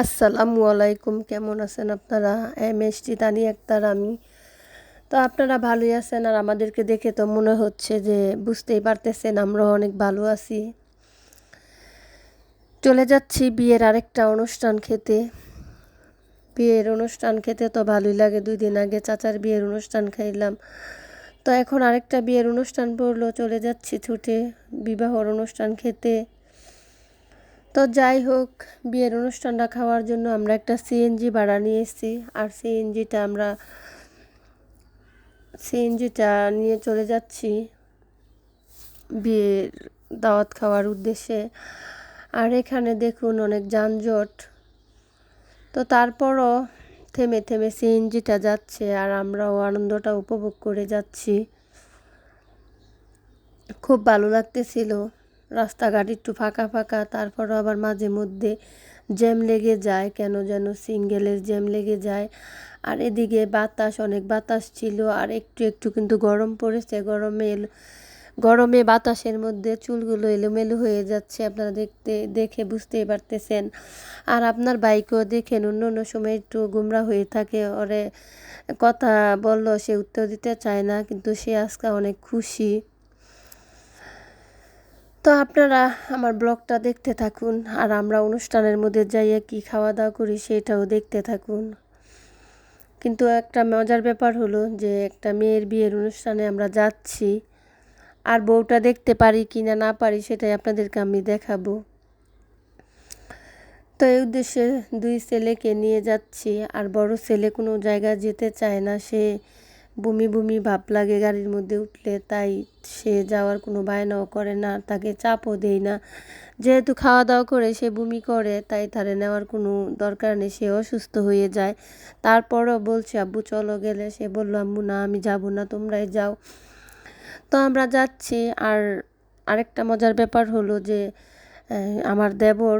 আসসালামু আলাইকুম, কেমন আছেন আপনারা? M S T Tani Akter, আমি। তো আপনারা ভালোই আছেন আর আমাদেরকে দেখে তো মনে হচ্ছে যে বুঝতেই পারতেছেন আমরাও অনেক ভালো আছি। চলে যাচ্ছি বিয়ের আরেকটা অনুষ্ঠান খেতে। বিয়ের অনুষ্ঠান খেতে তো ভালোই লাগে, দুই দিন আগে চাচার বিয়ের অনুষ্ঠান খাইলাম। তো এখন আরেকটা বিয়ের অনুষ্ঠান পড়ল, চলে যাচ্ছি ছুটে বিবাহর অনুষ্ঠান খেতে। তো যাই হোক, বিয়ের অনুষ্ঠানটা খাওয়ার জন্য আমরা একটা সিএনজি ভাড়া নিয়ে এসেছি। আর সিএনজিটা আমরা সিএনজিটা নিয়ে চলে যাচ্ছি বিয়ের দাওয়াত খাওয়ার উদ্দেশ্যে। আর এখানে দেখুন অনেক যানজট। তো তারপরও থেমে থেমে সিএনজিটা যাচ্ছে আর আমরাও আনন্দটা উপভোগ করে যাচ্ছি। খুব ভালো লাগতেছিল। রাস্তাঘাট একটু ফাঁকা ফাঁকা, তারপরও আবার মাঝে মধ্যে জ্যাম লেগে যায়, কেন যেন সিঙ্গেলের জ্যাম লেগে যায়। আর এদিকে বাতাস, অনেক বাতাস ছিল, আর একটু একটু কিন্তু গরম পড়েছে। গরমে এলো, গরমে বাতাসের মধ্যে চুলগুলো এলোমেলো হয়ে যাচ্ছে, আপনারা দেখতে, দেখে বুঝতেই পারতেছেন। আর আপনার বাইকও দেখেন, অন্য অন্য সময় একটু গুমরা হয়ে থাকে। ওরে, কথা বলল, সে উত্তর দিতে চায় না, কিন্তু সে আজকে অনেক খুশি। তো আপনারা আমার ব্লগটা দেখতে থাকুন আর আমরা অনুষ্ঠানের মধ্যে যাইয়া কি খাওয়া দাওয়া করি সেটাও দেখতে থাকুন। কিন্তু একটা মজার ব্যাপার হলো যে একটা মেয়ের বিয়ের অনুষ্ঠানে আমরা যাচ্ছি, আর বউটা দেখতে পারি কি না না পারি সেটাই আপনাদেরকে আমি দেখাবো। তো এই উদ্দেশ্যে দুই ছেলেকে নিয়ে যাচ্ছি, আর বড় ছেলে কোনো জায়গায় যেতে চায় না, সে বমি বমি ভাব লাগে গাড়ির মধ্যে উঠলে, তাই সে যাওয়ার কোনো বায়নাও করে না, তাকে চাপও দেয় না। যেহেতু খাওয়া দাওয়া করে, সে বমি করে, তাই তারে নেওয়ার কোনো দরকার নেই, সে অসুস্থ হয়ে যায়। তারপরও বলছে, আব্বু, চলো গেলে। সে বলল, আম্মু, না, আমি যাব না, তোমরাই যাও। তো আমরা যাচ্ছি, আর আরেকটা মজার ব্যাপার হলো যে আমার দেবর,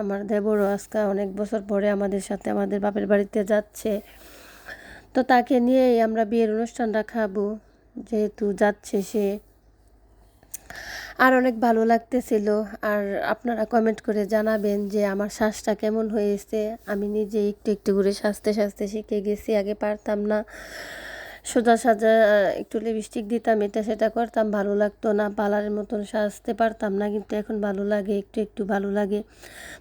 আমার দেবরও আজকে অনেক বছর পরে আমাদের সাথে, আমাদের বাপের বাড়িতে যাচ্ছে। তো তাকে নিয়েই আমরা বিয়ের অনুষ্ঠানটা খাব। যেহেতু যাচ্ছে সে। আর অনেক ভালো লাগতেছিল। আর আপনারা কমেন্ট করে জানাবেন যে আমার শ্বাসটা কেমন হয়েছে। আমি নিজে একটু একটু করে সাজতে সাজতে শিখে গেছি, আগে পারতাম না। সোজা সাজা, একটু লিপস্টিক দিতাম, এটা সেটা করতাম, ভালো লাগতো না। পার্লারের মতন সাজতে পারতাম না, কিন্তু এখন ভালো লাগে, একটু একটু ভালো লাগে।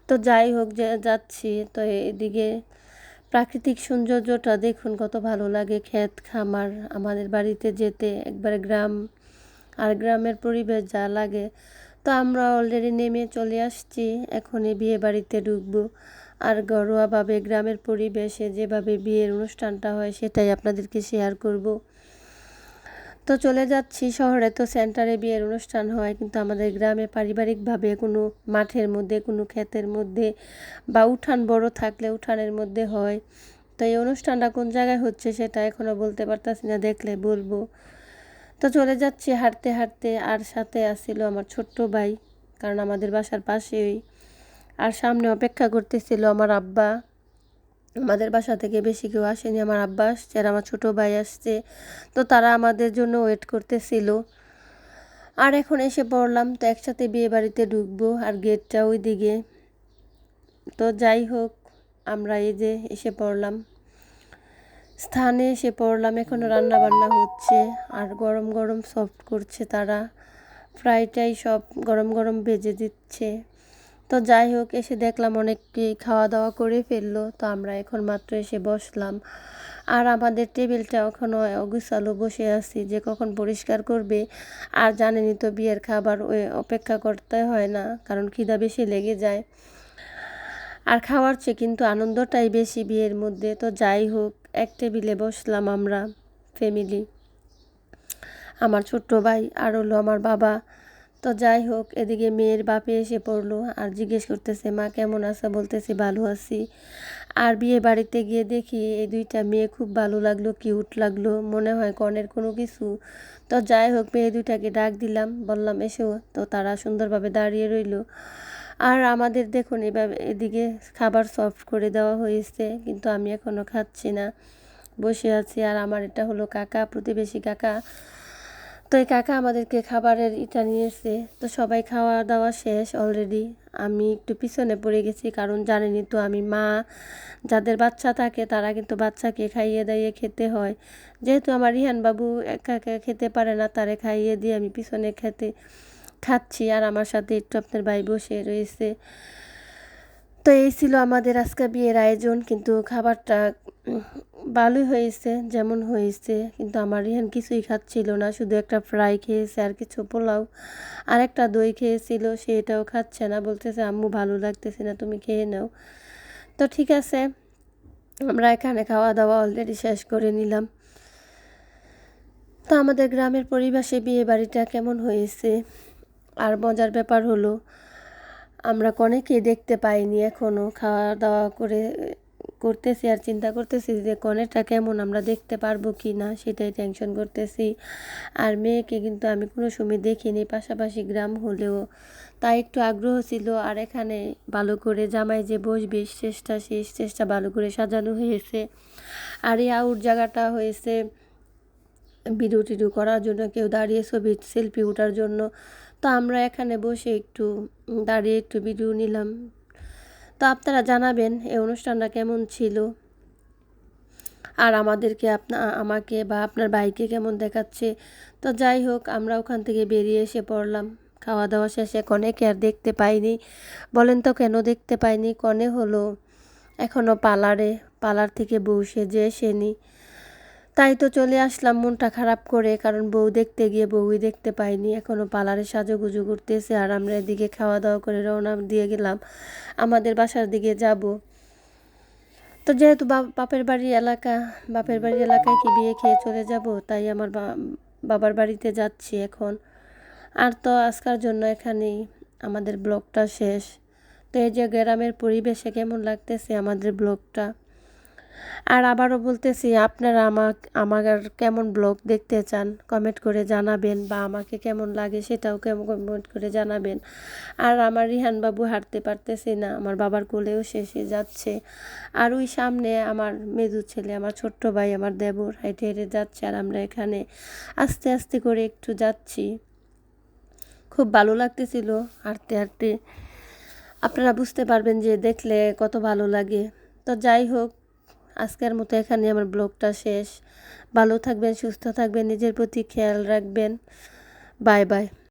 তো যাই হোক, যে যাচ্ছি। তো এদিকে প্রাকৃতিক সৌন্দর্যটা দেখুন, কত ভালো লাগে। ক্ষেত, খামার, আমাদের বাড়িতে যেতে, একবারে গ্রাম, আর গ্রামের পরিবেশ যা লাগে। তো আমরা অলরেডি নেমে চলে আসছি, এখনই বিয়ে বাড়িতে ঢুকবো। আর ঘরোয়াভাবে গ্রামের পরিবেশে যেভাবে বিয়ের অনুষ্ঠানটা হয়, সেটাই আপনাদেরকে শেয়ার করব। তো চলে যাচ্ছি শহরে। তো সেন্টারে বিয়ের অনুষ্ঠান হয়, কিন্তু আমাদের গ্রামে পারিবারিকভাবে কোনো মাঠের মধ্যে, কোনো ক্ষেতের মধ্যে বা উঠান বড় থাকলে উঠানের মধ্যে হয়। তো এই অনুষ্ঠানটা কোন জায়গায় হচ্ছে সেটা এখনও বলতে পারতাছি না, দেখলে বলব। তো চলে যাচ্ছি হাঁটতে হাঁটতে, আর সাথে আসছিল আমার ছোট্ট ভাই, কারণ আমাদের বাসার পাশেই। আর সামনে অপেক্ষা করতেছিল আমার আব্বা। আমাদের বাসা থেকে বেশি কেউ আসেনি। আমার আব্বা আসছে আর আমার ছোটো ভাই আসছে। তো তারা আমাদের জন্য ওয়েট করতেছিল। আর এখন এসে পড়লাম। তো একসাথে বিয়ে বাড়িতে ঢুকবো আর গেটটা ওই দিকে তো যাই হোক, আমরা এই যে এসে পড়লাম। স্থানে এসে পড়লাম। এখনও রান্না বান্না হচ্ছে আর গরম গরম সফট করছে তারা। ফ্রাইটাই সব গরম গরম ভেজে দিচ্ছে। তো যাই হোক, এসে দেখলাম অনেককেই খাওয়া দাওয়া করে ফেলল। তো আমরা এখন মাত্র এসে বসলাম। আর আমাদের টেবিলটা এখনও অগুছালো বসে আছি, যে কখন পরিষ্কার করবে। আর জানেনি তো, বিয়ের খাবার অপেক্ষা করতে হয় না, কারণ খিদা বেশি লেগে যায়। আর খাওয়ার চেয়ে কিন্তু আনন্দটাই বেশি বিয়ের মধ্যে। তো যাই হোক, এক টেবিলে বসলাম আমরা, ফ্যামিলি। আমার ছোট্ট ভাই, আর হলো আমার বাবা। তো যাই হোক, এদিকে মেয়ের বাপে এসে পড়ল আর জিজ্ঞেস করতেছে, মা, কেমন আছে? বলতেছি, ভালো আছি। আর বিয়ে বাড়িতে গিয়ে দেখি এই দুইটা মেয়ে খুব ভালো লাগল কিউট লাগল, মনে হয় কনের কোনো কিছু। তো যাই হোক, মেয়ে দুইটাকে ডাক দিলাম, বললাম, এসো। তো তারা সুন্দরভাবে দাঁড়িয়ে রইল। আর আমাদের দেখুন, এভাবে এদিকে খাবার সফট করে দেওয়া হয়েছে, কিন্তু আমি এখনও খাচ্ছি না। বসে আছি, আর আমার এটা হলো কাকা, প্রতিবেশী কাকা। তো এই কাকা আমাদেরকে খাবারের ইটা নিয়েছে তো সবাই খাওয়া দাওয়া শেষ অলরেডি আমি একটু পিছনে পড়ে গেছি, কারণ জানেনই তো আমি মা, যাদের বাচ্চা থাকে তারা কিন্তু বাচ্চাকে খাইয়ে দাইয়ে খেতে হয়। যেহেতু আমার রিহান বাবু একা একা খেতে পারে না, তারে খাইয়ে দিয়ে আমি পিছনে খেতে খাচ্ছি আর আমার সাথে একটু আপনার ভাই বসে রয়েছে। তো এই ছিল আমাদের আজকে বিয়ের আয়োজন, কিন্তু খাবারটা ভালোই হয়েছে, যেমন হয়েছে। কিন্তু আমার রিহান কিছুই খাচ্ছিল না, শুধু একটা ফ্রাই খেয়েছে আর কিছু পোলাও আর একটা দই খেয়েছিল সেটাও খাচ্ছে না। বলতেছে, আম্মু, ভালো লাগতেছে না, তুমি খেয়ে নাও। তো ঠিক আছে, আমরা এখানে খাওয়া দাওয়া অলরেডি শেষ করে নিলাম। তো আমাদের গ্রামের পরিবেশে বিয়ে বাড়িটা কেমন হয়েছে? আর মজার ব্যাপার হলো, আমরা কনেকে দেখতে পাইনি এখনও খাওয়া দাওয়া করে করতেছি আর চিন্তা করতেছি যে কনেটা কেমন, আমরা দেখতে পারব কি না সেটাই টেনশন করতেছি। আর মেয়েকে কিন্তু আমি কোনো সময় দেখিনি, পাশাপাশি গ্রাম হলেও। তাই একটু আগ্রহ ছিল আর এখানে ভালো করে জামাই যে বসবে স্টেজটা সেই স্টেজটা ভালো করে সাজানো হয়েছে। আর এই আউট জায়গাটা হয়েছে ভিডিও টিডিও করার জন্য, কেউ দাঁড়িয়ে ছবি সেলফি ওঠার জন্য। তো আমরা এখানে বসে একটু দাঁড়িয়ে একটু ভিডিও নিলাম। তো আপনারা জানাবেন এই অনুষ্ঠানটা কেমন ছিল? আর আমাদেরকে আপনা, আমাকে বা আপনার বাইকে কেমন দেখাচ্ছে? তো যাই হোক, আমরা ওখান থেকে বেরিয়ে এসে পড়লাম। খাওয়া দাওয়া শেষে কনেকে আর দেখতে পাইনি। বলেন তো কেন দেখতে পাইনি? কনে হলো? এখনও পালারে, পালার থেকে বসে সেজে এসেনি। তাই তো চলে আসলাম মনটা খারাপ করে, কারণ বউ দেখতে গিয়ে বউই দেখতে পাইনি। এখনও পার্লারে সাজুগুজু করতেছে আর আমরা এদিকে খাওয়া দাওয়া করে রওনা দিয়ে গেলাম। আমাদের বাসার দিকে যাব। তো যেহেতু বাপের বাড়ি এলাকা, বাপের বাড়ি এলাকায় কি বিয়ে খেয়ে চলে যাব? তাই আমার বাবার বাড়িতে যাচ্ছি এখন। আর তো আজকার জন্য এখানেই আমাদের ব্লগটা শেষ। তো এই যে গ্রামের পরিবেশে কেমন লাগতেছে আমাদের ব্লগটা? আর আবারও বলতেছি, আপনারা আমার আমার কেমন ব্লগ দেখতে চান কমেন্ট করে জানাবেন বা আমাকে কেমন লাগে সেটাও কেমন কমেন্ট করে জানাবেন। আর আমার রিহান বাবু হাঁটতে পারতেছি না, আমার বাবার কোলেও শেষে যাচ্ছে। আর ওই সামনে আমার মেজু ছেলে, আমার ছোট্ট ভাই, আমার দেবর হেঁটে হেঁটে যাচ্ছে আর আমরা এখানে আস্তে আস্তে করে একটু যাচ্ছি। খুব ভালো লাগতেছিল হাঁটতে হাঁটতে। আপনারা বুঝতে পারবেন যে দেখলে কত ভালো লাগে। তো যাই হোক আজকের মতো এখানে আমার ব্লগটা শেষ। ভালো থাকবেন, সুস্থ থাকবেন, নিজের প্রতি খেয়াল রাখবেন। Bye bye.